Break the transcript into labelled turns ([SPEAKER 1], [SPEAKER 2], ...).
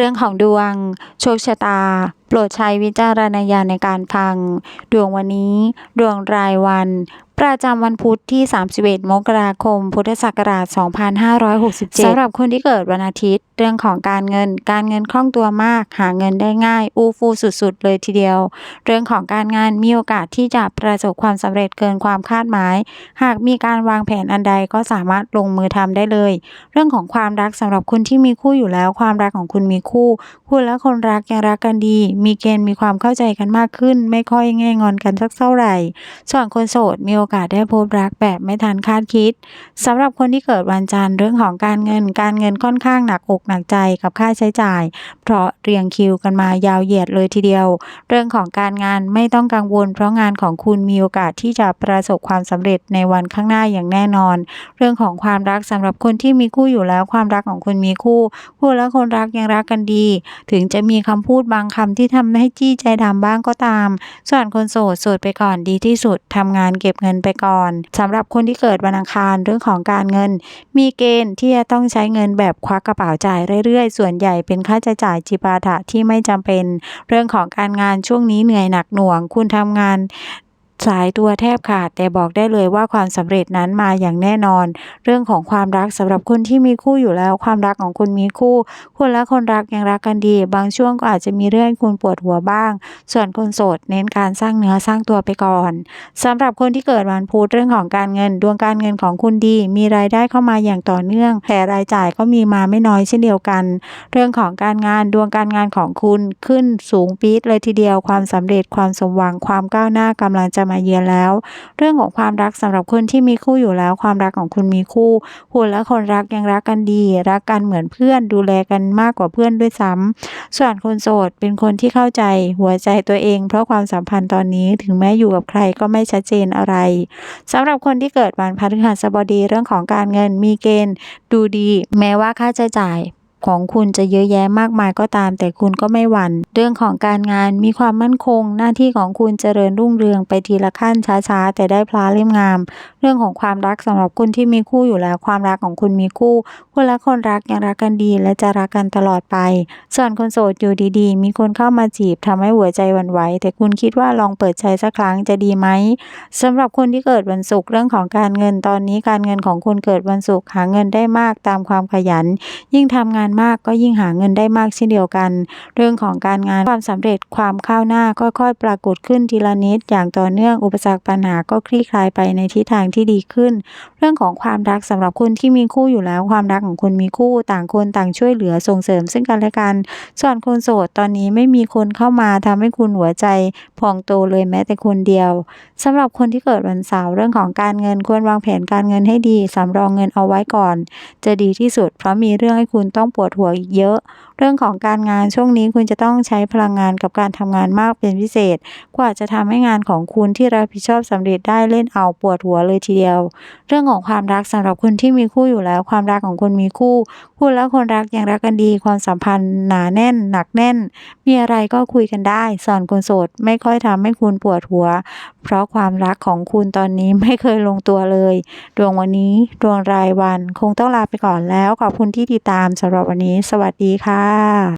[SPEAKER 1] รื่องของดวง โชคชะตา โปรดใช้วิจารณญาณในการฟัง ดวงวันนี้ ดวงรายวัน ประจำวันพุธที่ 31 มกราคม พุทธศักราช 2567สำหรับคนที่เกิดวันอาทิตย์ เรื่องของการเงิน การเงินคล่องตัวมาก หาเงินได้ง่าย อู้ฟู่สุดๆ เลยทีเดียว เรื่องของการงานมีโอกาสที่จะประสบความสำเร็จเกินความคาดหมาย หากมีการวางแผนอันใดก็สามารถลงมือทำได้เลย เรื่องของความรักสำหรับคนที่มีคู่อยู่แล้ว ความรักของคุณมีคู่ คุณและคนรักยังรักกันดี มีเกณฑ์มีความเข้าใจกันมากขึ้น ไม่ค่อยแง่งอนกันสักเท่าไหร่ ส่วนคนโสดมีโอกาสได้พบรักแบบไม่ทันคาดคิดสำหรับคนที่เกิดวันจันทร์เรื่องของการเงิน การเงินค่อนข้างหนักอกหนักใจกับค่าใช้จ่าย เพราะเรียงคิวกันมายาวเหยียดเลยทีเดียว เรื่องของการงานไม่ต้องกังวล เพราะงานของคุณมีโอกาสที่จะประสบความสำเร็จในวันข้างหน้าอย่างแน่นอน เรื่องของความรักสำหรับคนที่มีคู่อยู่แล้วความรักของคุณมีคู่ คู่และคนรักยังรักกันดี ถึงจะมีคำพูดบางคำที่ทำให้จี้ใจดำบ้างก็ตาม ส่วนคนโสดโสดไปก่อนดีที่สุดทำงานเก็บเงินไปก่อนสำหรับคนที่เกิดวันอังคารเรื่องของการเงิน มีเกณฑ์ที่จะต้องใช้เงินแบบควักกระเป๋าจ่ายเรื่อยๆ ส่วนใหญ่เป็นค่าใช้จ่ายจิปาถะที่ไม่จำเป็น เรื่องของการงานช่วงนี้เหนื่อยหนักหน่วง คุณทำงาน สายตัวแทบขาด แต่บอกได้เลยว่าความสำเร็จนั้นมาอย่างแน่นอน เรื่องของความรักสำหรับคนที่มีคู่อยู่แล้ว ความรักของคุณมีคู่ คุณและคนรักยังรักกันดี บางช่วงก็อาจจะมีเรื่องให้คุณปวดหัวบ้าง ส่วนคนโสดเน้นการสร้างเนื้อสร้างตัวไปก่อนสำหรับคนที่เกิดวันพุธเรื่องของการเงิน ดวงการเงินของคุณดี มีรายได้เข้ามาอย่างต่อเนื่อง แต่รายจ่ายก็มีมาไม่น้อยเช่นเดียวกัน เรื่องของการงานดวงการงานของคุณขึ้นสูงปี๊ดเลยทีเดียวความสำเร็จความสมหวังความก้าวหน้ากำลังจะมาเยือนแล้ว เรื่องของความรักสำหรับคนที่มีคู่อยู่แล้ว ความรักของคุณมีคู่ คุณและคนรักยังรักกันดี รักกันเหมือนเพื่อนดูแลกันมากกว่าเพื่อนด้วยซ้ำส่วนคนโสดเป็นคนที่เข้าใจหัวใจตัวเอง เพราะความสัมพันธ์ตอนนี้ถึงแม้อยู่กับใครก็ไม่ชัดเจนอะไรสำหรับคนที่เกิดวันพฤหัสบดีเรื่องของการเงินมีเกณฑ์ ดูดี แม้ว่าค่าใช้จ่าย ของคุณจะเยอะแยะมากมายก็ตาม แต่คุณก็ไม่หวั่น เรื่องของการงานมีความมั่นคง หน้าที่ของคุณเจริญรุ่งเรืองไปทีละขั้นช้าๆ แต่ได้พลาเล่มงาม เรื่องของความรักสำหรับคุณที่มีคู่อยู่แล้วความรักของคุณมีคู่คุณและคนรักยังรักกันดีและจะรักกันตลอดไป ส่วนคนโสดอยู่ดีๆ มีคนเข้ามาจีบทำให้หัวใจวั่นไหวแต่คุณคิดว่าลองเปิดใจสักครั้งจะดีไหมสำหรับคนที่เกิดวันศุกร์เรื่องของการเงินตอนนี้การเงินของคุณเกิดวันศุกร์หาเงินได้มากตามความขยัน ยิ่งทำงานมากก็ยิ่งหาเงินได้มากเช่นเดียวกัน เรื่องของการงานความสำเร็จความก้าวหน้าค่อยๆ ปรากฏขึ้นทีละนิด อย่างต่อเนื่องอุปสรรคปัญหาก็คลี่คลายไปในทิศทางที่ดีขึ้น เรื่องของความรักสำหรับคุณที่มีคู่อยู่แล้ว ความรักของคุณมีคู่ต่างคนต่างช่วยเหลือส่งเสริมซึ่งกันและกัน ส่วนคนโสดตอนนี้ไม่มีคนเข้ามาทำให้คุณหัวใจพองโตเลยแม้แต่คนเดียวสำหรับคนที่เกิดวันเสาร์เรื่องของการเงินควรวางแผนการเงินให้ดีสำรองเงินเอาไว้ก่อน จะดีที่สุดเพราะมีเรื่องให้คุณต้องปวดหัวอีกเยอะ เรื่องของการงานช่วงนี้คุณจะต้องใช้พลังงานกับการทำงานมากเป็นพิเศษ กว่าจะทำให้งานของคุณที่รับผิดชอบสำเร็จได้เล่นเอาปวดหัวเลยทีเดียว เรื่องของความรักสำหรับคนที่มีคู่อยู่แล้ว ความรักของคุณมีคู่ คุณและคนรักยังรักกันดี ความสัมพันธ์หนาแน่น หนักแน่น มีอะไรก็คุยกันได้ส่วนคนโสดไม่ค่อยทำให้คุณปวดหัว เพราะความรักของคุณตอนนี้ไม่เคยลงตัวเลย ดวงวันนี้ดวงรายวันคงต้องลาไปก่อนแล้วขอบคุณที่ติดตามสำหรับวันนี้สวัสดีค่ะ